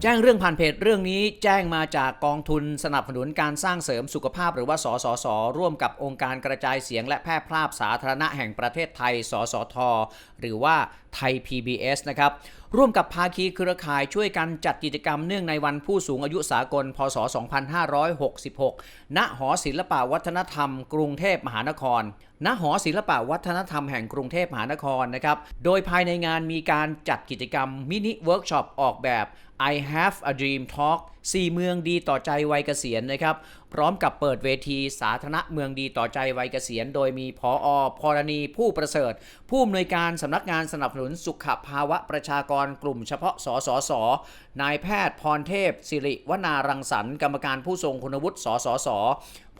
แจ้งเรื่องผ่านเพจเรื่องนี้แจ้งมาจากกองทุนสนับสนุนการสร้างเสริมสุขภาพหรือว่าสสส ร่วมกับองค์การกระจายเสียงและแพร่ภาพสาธารณะแห่งประเทศไทย สสท หรือว่าไทย PBS นะครับ ร่วมกับภาคีเครือข่ายช่วยกันจัดกิจกรรมเนื่องในวันผู้สูงอายุสากล พศ 2566 ณ หอศิลปวัฒนธรรม กรุงเทพมหานคร ณ หอศิลปวัฒนธรรมแห่งกรุงเทพมหานครนะครับ โดยภายในงานมีการจัดกิจกรรมมินิเวิร์กช็อปออกแบบ I have a dream talk 4 เมืองดีต่อใจวัยเกษียณนะครับ พร้อมกับเปิดเวทีสาธารณะเมืองดีต่อใจวัยเกษียณ โดยมีพออพรณีผู้ประเสริฐ ผู้อำนวยการสำนักงานสนับสนุนสุขภาวะประชากรกลุ่มเฉพาะสสสนายแพทย์พรเทพ สิริวนารังสรรค์กรรมการผู้ทรงคุณวุฒิสสส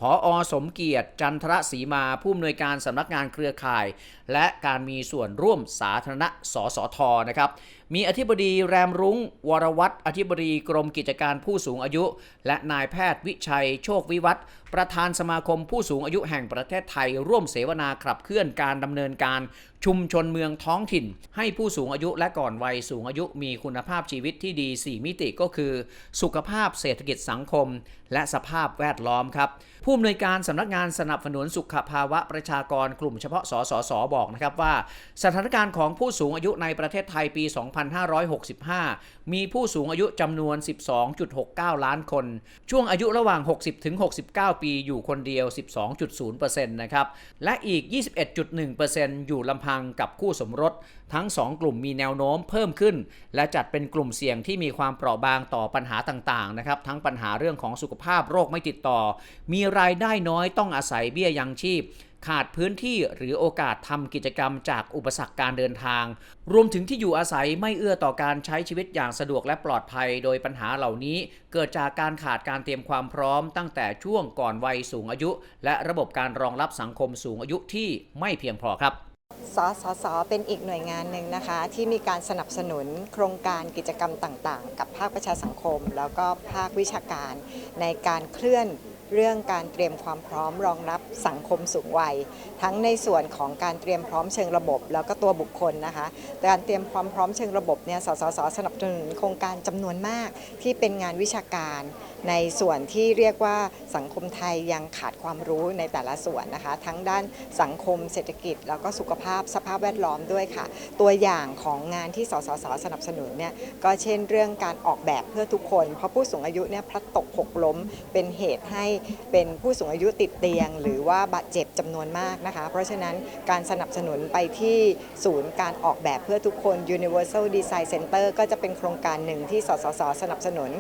ผออสมเกียรติจันทรศรีมาผู้อำนวยการสำนักงานเครือข่าย และการมีส่วนร่วมสาธารณะสสทนะครับมีอธิบดีแรมรุง้ง วรวัตรอธิบดีกรมกิจการผู้สูงอายุ และนายแพทย์วิชัย โชควิวัฒน์ประธานสมาคมผู้สูงอายุแห่งประเทศไทย ร่วมเสวนาขับเคลื่อนการดำเนินการ ชุมชนเมืองท้องถิ่น ให้ผู้สูงอายุและก่อนวัยสูงอายุมีคุณภาพชีวิตที่ดี 4 มิติก็คือ สุขภาพเศรษฐกิจสังคม และสภาพแวดล้อมครับ ผู้อำนวยการสำนักงานสนับสนุนสุขภาวะประชากรกลุ่มเฉพาะสสสบอกนะครับว่า สถานการณ์ของผู้สูงอายุในประเทศไทยปี 2565 มีผู้สูงอายุจำนวน 12.69 ล้านคน ช่วงอายุระหว่าง 60 ถึง 69 ปีอยู่คนเดียว 12.0%นะครับและอีก 21.1%อยู่ลำพังกับคู่สมรส ทั้ง 2 กลุ่มมีแนวโน้มเพิ่มขึ้น และจัดเป็นกลุ่มเสี่ยงที่มีความเปราะบางต่อปัญหาต่างๆนะครับทั้งปัญหาเรื่องของสุขภาพโรคไม่ติดต่อ มีรายได้น้อยต้องอาศัยเบี้ยยังชีพขาดพื้นที่หรือโอกาสทำกิจกรรมจากอุปสรรคการเดินทาง รวมถึงที่อยู่อาศัยไม่เอื้อต่อการใช้ชีวิตอย่างสะดวกและปลอดภัย โดยปัญหาเหล่านี้ เกิดจากการขาดการเตรียมความพร้อม ตั้งแต่ช่วงก่อนวัยสูงอายุ และระบบการรองรับสังคมสูงอายุที่ไม่เพียงพอครับ สสสเป็นอีกหน่วยงานหนึ่งนะคะ ที่มีการสนับสนุนโครงการกิจกรรมต่างๆ กับภาคประชาสังคม แล้วก็ภาควิชาการในการเคลื่อน เรื่องการเตรียมความพร้อมรองรับสังคมสูงวัย ทั้งในส่วนของการเตรียมพร้อมเชิงระบบ แล้วก็ตัวบุคคลนะคะการเตรียมความพร้อมเชิงระบบเนี่ยสสสสนับสนุนโครงการจำนวนมากที่เป็นงานวิชาการในส่วนที่เรียกว่าสังคมไทยยังขาดความรู้ในแต่ละส่วนนะคะ ทั้งด้านสังคมเศรษฐกิจ แล้วก็สุขภาพสภาพแวดล้อมด้วยค่ะ ตัวอย่างของงานที่สสสสนับสนุนเนี่ยก็เช่นเรื่องการออกแบบเพื่อทุกคน เพราะผู้สูงอายุเนี่ยพลัดตกหกล้มเป็นเหตุให้เป็นผู้สูงอายุติดเตียง หรือว่าบาดเจ็บจำนวนมากนะคะ เพราะฉะนั้นการสนับสนุนไปที่ศูนย์การออกแบบเพื่อทุกคน Universal Design Center ก็จะเป็นโครงการหนึ่งที่สสสสนับสนุน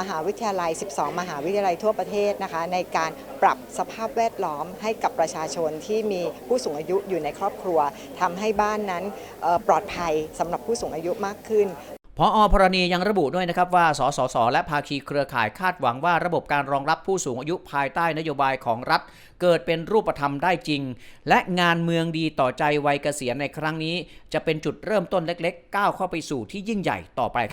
มหาวิทยาลัย 12 มหาวิทยาลัยทั่วประเทศนะคะ ในการปรับสภาพแวดล้อมให้กับประชาชนที่มีผู้สูงอายุอยู่ในครอบครัวทำให้บ้านนั้นปลอดภัยสำหรับผู้สูงอายุมากขึ้น พออพรณียังระบุด้วยนะครับว่าสสส และภาคีเครือข่ายคาดหวังว่าระบบการรองรับผู้สูงอายุภายใต้นโยบายของรัฐ เกิดเป็นรูปธรรมได้จริง และงานเมืองดีต่อใจวัยเกษียณในครั้งนี้ จะเป็นจุดเริ่มต้นเล็กๆ ก้าวเข้าไปสู่ที่ยิ่งใหญ่ต่อไปครับ